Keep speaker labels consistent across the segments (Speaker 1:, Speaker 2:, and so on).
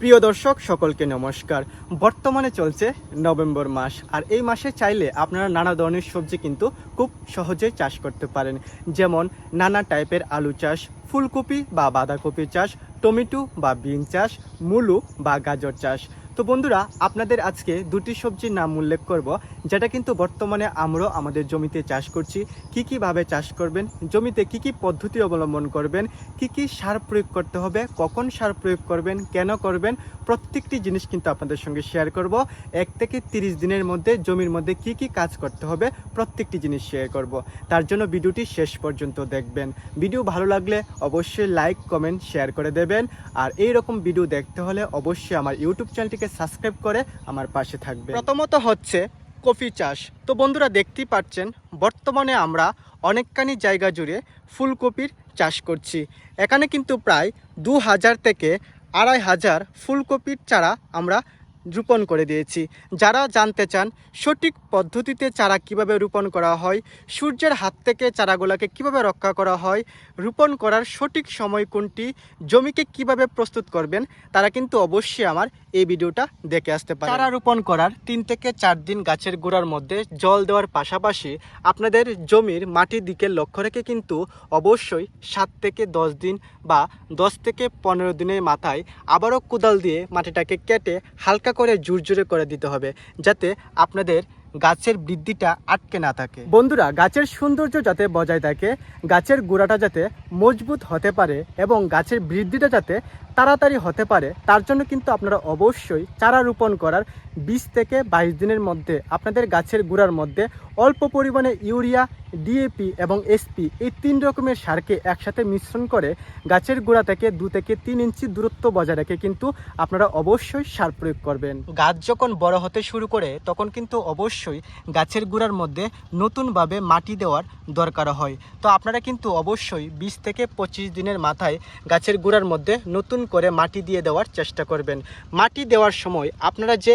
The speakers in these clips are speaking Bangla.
Speaker 1: প্রিয় দর্শক, সকলকে নমস্কার। বর্তমানে চলছে নভেম্বর মাস, আর এই মাসে চাইলে আপনারা নানা ধরনের সবজি কিন্তু খুব সহজে চাষ করতে পারেন। যেমন নানা টাইপের আলু চাষ, ফুলকপি বা বাঁধাকপি চাষ, টমেটো বা বিন চাষ, মুলু বা গাজর চাষ। তো বন্ধুরা, আপনাদের আজকে দুটি সবজির নাম উল্লেখ করব, যেটা কিন্তু বর্তমানে আমরাও আমাদের জমিতে চাষ করছি। কি কীভাবে চাষ করবেন, জমিতে কি কি পদ্ধতি অবলম্বন করবেন, কি কি সার প্রয়োগ করতে হবে, কখন সার প্রয়োগ করবেন, কেন করবেন, প্রত্যেকটি জিনিস কিন্তু আপনাদের সঙ্গে শেয়ার করব। এক থেকে তিরিশ দিনের মধ্যে জমির মধ্যে কি কি কাজ করতে হবে, প্রত্যেকটি জিনিস শেয়ার করব। তার জন্য ভিডিওটি শেষ পর্যন্ত দেখবেন। ভিডিও ভালো লাগলে অবশ্যই লাইক কমেন্ট শেয়ার করে দেবেন। আর এই রকম ভিডিও দেখতে হলে অবশ্যই আমার ইউটিউব চ্যানেলটিকে সাবস্ক্রাইব করে আমার পাশে থাকবে প্রথমত হচ্ছে কফি চাষ। তো বন্ধুরা দেখতেই পাচ্ছেন, বর্তমানে আমরা অনেকখানি জায়গা জুড়ে ফুলকপির চাষ করছি। এখানে কিন্তু প্রায় দু হাজার থেকে আড়াই হাজার ফুলকপির চারা আমরা রোপণ করে দিয়েছি। যারা জানতে চান সঠিক পদ্ধতিতে চারা কীভাবে রোপণ করা হয়, সূর্যের হাত থেকে চারাগুলোকে কীভাবে রক্ষা করা হয়, রোপণ করার সঠিক সময় কোনটি, জমিকে কীভাবে প্রস্তুত করবেন, তারা কিন্তু অবশ্যই আমার এই ভিডিওটা দেখে আসতে পারে চারা রোপণ করার তিন থেকে চার দিন গাছের গোড়ার মধ্যে জল দেওয়ার পাশাপাশি আপনাদের জমির মাটির দিকে লক্ষ্য রেখে কিন্তু অবশ্যই সাত থেকে দশ দিন বা দশ থেকে পনেরো দিনের মাথায় আবারও কোদাল দিয়ে মাটিটাকে কেটে হালকা করে জুরজুরে করে দিতে হবে, যাতে আপনাদের গাছের বৃদ্ধিটা আটকে না থাকে। বন্ধুরা, গাছের সৌন্দর্য যাতে বজায় থাকে, গাছের গোড়াটা যাতে মজবুত হতে পারে এবং গাছের বৃদ্ধিটা যাতে তাড়াতাড়ি হতে পারে, তার জন্য কিন্তু আপনারা অবশ্যই চারা রোপণ করার বিশ থেকে বাইশ দিনের মধ্যে আপনাদের গাছের গোড়ার মধ্যে অল্প পরিমাণে ইউরিয়া, ডিএপি এবং এসপি এই তিন রকমের সারকে একসাথে মিশ্রণ করে গাছের গোড়া থেকে দু থেকে তিন ইঞ্চি দূরত্ব বজায় রেখে কিন্তু আপনারা অবশ্যই সার প্রয়োগ করবেন। গাছ যখন বড় হতে শুরু করে, তখন কিন্তু অবশ্যই গাছের গোড়ার মধ্যে নতুনভাবে মাটি দেওয়ার দরকার হয়। তো আপনারা কিন্তু অবশ্যই বিশ থেকে পঁচিশ দিনের মাথায় গাছের গোড়ার মধ্যে নতুন করে মাটি দিয়ে দেওয়ার চেষ্টা করবেন। মাটি দেওয়ার সময় আপনারা যে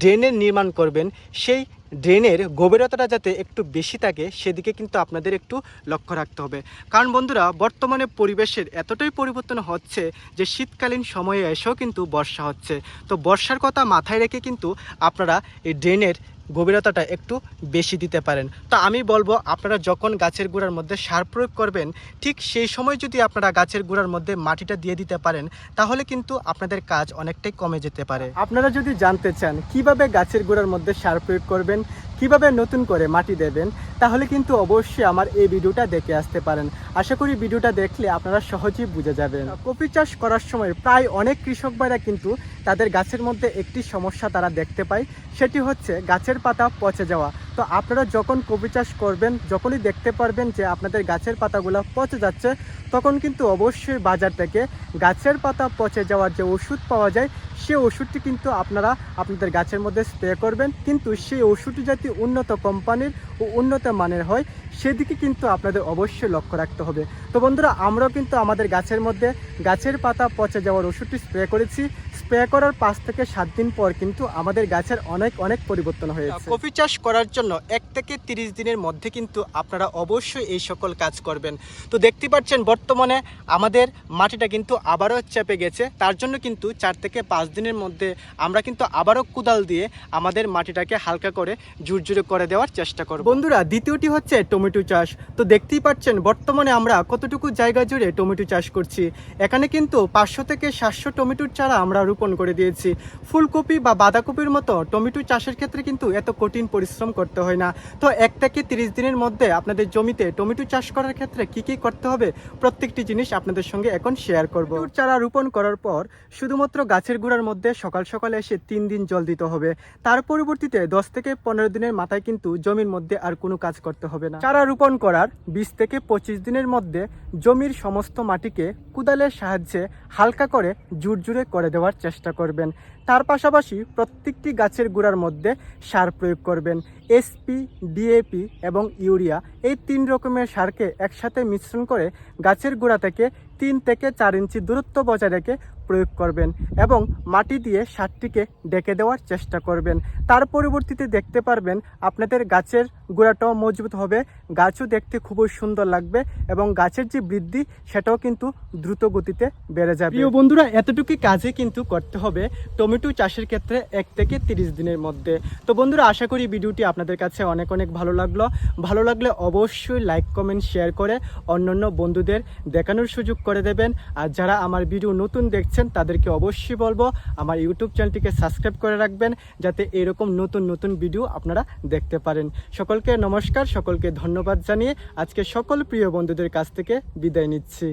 Speaker 1: ড্রেনের নির্মাণ করবেন, সেই ড্রেনের গভীরতাটা যাতে একটু বেশি থাকে, সেদিকে কিন্তু আপনাদের একটু লক্ষ্য রাখতে হবে। কারণ বন্ধুরা, বর্তমানে পরিবেশের এতটাই পরিবর্তন হচ্ছে যে শীতকালীন সময়ে এসেও কিন্তু বর্ষা হচ্ছে। তো বর্ষার কথা মাথায় রেখে কিন্তু আপনারা এই ড্রেনের গভীরতাটা একটু বেশি দিতে পারেন। তো আমি বলব, আপনারা যখন গাছের গোড়ার মধ্যে সার প্রয়োগ করবেন, ঠিক সেই সময় যদি আপনারা গাছের গোড়ার মধ্যে মাটিটা দিয়ে দিতে পারেন, তাহলে কিন্তু আপনাদের কাজ অনেকটাই কমে যেতে পারে। আপনারা যদি জানতে চান কীভাবে গাছের গোড়ার মধ্যে সার প্রয়োগ করবেন, কীভাবে নতুন করে মাটি দেবেন, তাহলে কিন্তু অবশ্যই আমার এই ভিডিওটা দেখে আসতে পারেন। আশা করি ভিডিওটা দেখলে আপনারা সহজেই বুঝে যাবেন। কপি চাষ করার সময় প্রায় অনেক কৃষক ভাইরা কিন্তু তাদের গাছের মধ্যে একটি সমস্যা তারা দেখতে পায়, সেটি হচ্ছে গাছের পাতা পচে যাওয়া। তো আপনারা যখন কপি চাষ করবেন, যখনই দেখতে পারবেন যে আপনাদের গাছের পাতাগুলো পচে যাচ্ছে, তখন কিন্তু অবশ্যই বাজার থেকে গাছের পাতা পচে যাওয়ার যে ওষুধ পাওয়া যায় সেই ওষুধটি কিন্তু আপনারা আপনাদের গাছের মধ্যে স্প্রে করবেন। কিন্তু সেই ওষুধটি যাতে উন্নত কোম্পানির ও উন্নত মানের হয় সেদিকে কিন্তু আপনাদের অবশ্যই লক্ষ্য রাখতে হবে। তো বন্ধুরা আমরাও কিন্তু আমাদের গাছের মধ্যে গাছের পাতা পচে যাওয়ার ওষুধটি স্প্রে করেছি। স্প্রে করার পাঁচ থেকে সাত দিন পর কিন্তু আমাদের গাছের অনেক অনেক পরিবর্তন হয়েছে। কফি চাষ করার জন্য এক থেকে তিরিশ দিনের মধ্যে কিন্তু আপনারা অবশ্যই এই সকল কাজ করবেন। তো দেখতে পাচ্ছেন বর্তমানে আমাদের মাটিটা কিন্তু আবারও চেপে গেছে। তার জন্য কিন্তু চার থেকে পাঁচ দিনের মধ্যে আমরা কিন্তু আবারও কোদাল দিয়ে আমাদের মাটিটাকে হালকা করে জুরজুরে করে দেওয়ার চেষ্টা করব। বন্ধুরা, দ্বিতীয়টি হচ্ছে টমেটো চাষ। তো দেখতেই পাচ্ছেন, বর্তমানে আমরা কতটুকু জায়গা জুড়ে টমেটো চাষ করছি। এখানে কিন্তু পাঁচশো থেকে সাতশো টমেটোর চারা আমরা রোপণ করে দিয়েছি। ফুলকপি বা বাঁধাকপির মতো টমেটো চাষের ক্ষেত্রে কিন্তু এত কঠিন পরিশ্রম করতে হয় না। তো এক থেকে তিরিশ দিনের মধ্যে আপনাদের জমিতে টমেটো চাষ করার ক্ষেত্রে কি কি করতে হবে, প্রত্যেকটি জিনিস আপনাদের সঙ্গে এখন শেয়ার করব। চারা রোপণ করার পর শুধুমাত্র গাছের গুঁড়ার মধ্যে সকাল সকালে এসে তিন দিন জল দিতে হবে। তার পরবর্তীতে দশ থেকে পনেরো দিনের মাথায় কিন্তু জমির মধ্যে আর কোনো কাজ করতে হবে না। চারা রোপণ করার বিশ থেকে পঁচিশ দিনের মধ্যে জমির সমস্ত মাটিকে কুদালের সাহায্যে হালকা করে জুরজুরে করে দেওয়ার চেষ্টা করবেন। তার পাশাপাশি প্রত্যেকটি গাছের গোড়ার মধ্যে সার প্রয়োগ করবেন। এসপি ডিএপি এবং ইউরিয়া এই তিন রকমের সারকে একসাথে মিশ্রণ করে গাছের গোড়া থেকে তিন থেকে চার ইঞ্চি দূরত্ব বজায় রেখে প্রয়োগ করবেন এবং মাটি দিয়ে সারটিকে ডেকে দেওয়ার চেষ্টা করবেন। তার পরবর্তীতে দেখতে পারবেন আপনাদের গাছের গোড়াটাও মজবুত হবে, গাছও দেখতে খুবই সুন্দর লাগবে এবং গাছের যে বৃদ্ধি সেটাও কিন্তু দ্রুত গতিতে বেড়ে যাবে। বন্ধুরা, এতটুকু কাজে কিন্তু করতে হবে। টমেটো চাষের ক্ষেত্রে এক থেকে তিরিশ দিনের মধ্যে। তো বন্ধুরা, আশা করি ভিডিওটি আপনাদের কাছে অনেক অনেক ভালো লাগল। ভালো লাগলে অবশ্যই লাইক, কমেন্ট, শেয়ার করে অন্যান্য বন্ধুদের দেখানোর সুযোগ করে দেবেন। আর যারা আমার ভিডিও নতুন দেখছেন, তাদেরকে অবশ্যই বলব, আমার ইউটিউব চ্যানেলটিকে সাবস্ক্রাইব করে রাখবেন, যাতে এরকম নতুন নতুন ভিডিও আপনারা দেখতে পারেন। সকলকে নমস্কার, সকলকে ধন্যবাদ জানিয়ে আজকে সকল প্রিয় বন্ধুদের কাছ থেকে বিদায় নিচ্ছি।